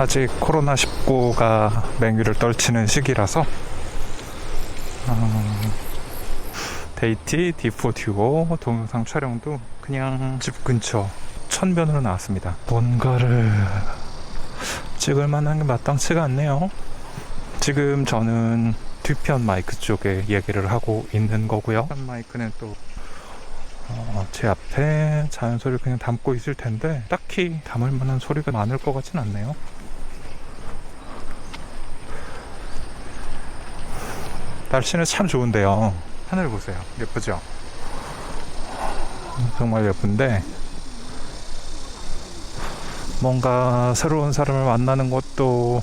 아직 코로나19가 맹위를 떨치는 시기라서 어, 데이티 D4 듀오 동영상 촬영도 그냥 집 근처 천변으로 나왔습니다. 뭔가를 찍을 만한 게 마땅치가 않네요. 지금 저는 뒤편 마이크 쪽에 얘기를 하고 있는 거고요. 한 마이크는 또 어, 제 앞에 자연 소리를 그냥 담고 있을 텐데 딱히 담을 만한 소리가 많을 것 같진 않네요. 날씨는 참 좋은데요. 하늘 보세요. 예쁘죠? 정말 예쁜데 뭔가 새로운 사람을 만나는 것도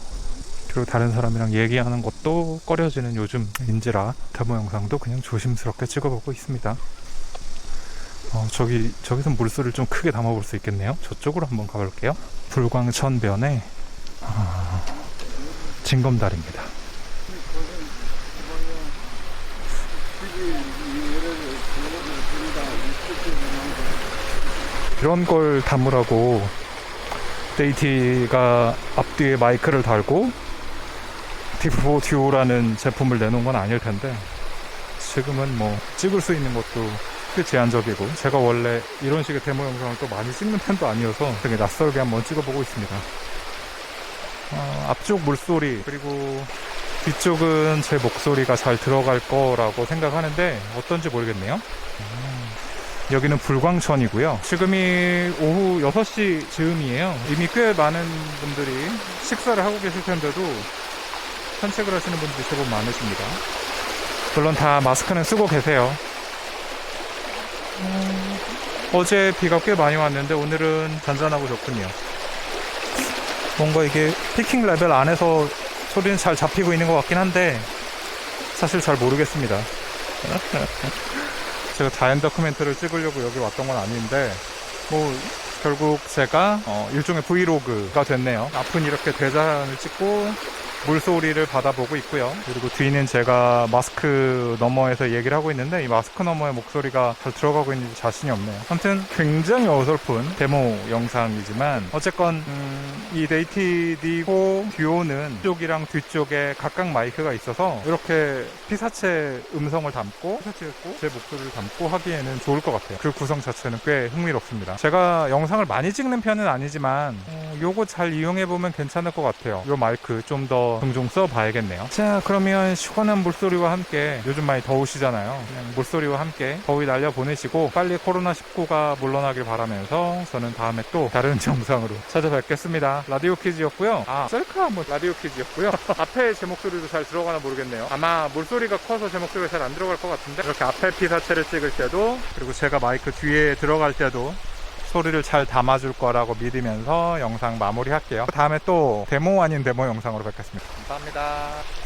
그리고 다른 사람이랑 얘기하는 것도 꺼려지는 요즘인지라 데모 영상도 그냥 조심스럽게 찍어보고 있습니다. 어, 저기 저기서 물소리를 좀 크게 담아볼 수 있겠네요. 저쪽으로 한번 가볼게요. 불광천변에 아, 징검다리입니다. 이런 걸 담으라고 데이티가 앞뒤에 마이크를 달고 디프 듀오라는 제품을 내놓은 건 아닐 텐데 지금은 뭐 찍을 수 있는 것도 꽤 제한적이고 제가 원래 이런 식의 데모 영상을 또 많이 찍는 편도 아니어서 되게 낯설게 한번 찍어보고 있습니다. 어, 앞쪽 물소리 그리고 뒤쪽은 제 목소리가 잘 들어갈 거라고 생각하는데 어떤지 모르겠네요. 음, 여기는 불광천이고요. 지금이 오후 6시 즈음이에요. 이미 꽤 많은 분들이 식사를 하고 계실 텐데도 산책을 하시는 분들이 제법 많으십니다. 물론 다 마스크는 쓰고 계세요. 음, 어제 비가 꽤 많이 왔는데 오늘은 잔잔하고 좋군요. 뭔가 이게 피킹 레벨 안에서 소리는 잘 잡히고 있는 것 같긴 한데 사실 잘 모르겠습니다. 제가 자연 다큐멘터리를 찍으려고 여기 왔던 건 아닌데 뭐 결국 제가 어, 일종의 브이로그가 됐네요. 앞은 이렇게 대자연을 찍고 물소리를 받아보고 있고요. 그리고 뒤는 제가 마스크 너머에서 얘기를 하고 있는데 이 마스크 너머의 목소리가 잘 들어가고 있는지 자신이 없네요. 아무튼 굉장히 어설픈 데모 영상이지만 어쨌건 음, 이 데이티 디고 듀오는 쪽이랑 뒤쪽에 각각 마이크가 있어서 이렇게 피사체 음성을 담고 피사체였고 제 목소리를 담고 하기에는 좋을 것 같아요. 그 구성 자체는 꽤 흥미롭습니다. 제가 영상을 많이 찍는 편은 아니지만 어, 요거 잘 이용해 보면 괜찮을 것 같아요. 요 마이크 좀더 종종 써봐야겠네요. 자 그러면 시원한 물소리와 함께 요즘 많이 더우시잖아요. 그냥 물소리와 함께 더위 날려 보내시고 빨리 코로나 19가 물러나길 바라면서 저는 다음에 또 다른 영상으로 찾아뵙겠습니다. 라디오 퀴즈였고요. 아 셀카 한번 라디오 퀴즈였고요. 앞에 제 목소리도 잘 들어가나 모르겠네요. 아마 물소리가 커서 제 목소리가 잘 안 들어갈 것 같은데 이렇게 앞에 피사체를 찍을 때도 그리고 제가 마이크 뒤에 들어갈 때도 소리를 잘 담아줄 거라고 믿으면서 영상 마무리할게요. 다음에 또 데모 아닌 데모 영상으로 뵙겠습니다. 감사합니다.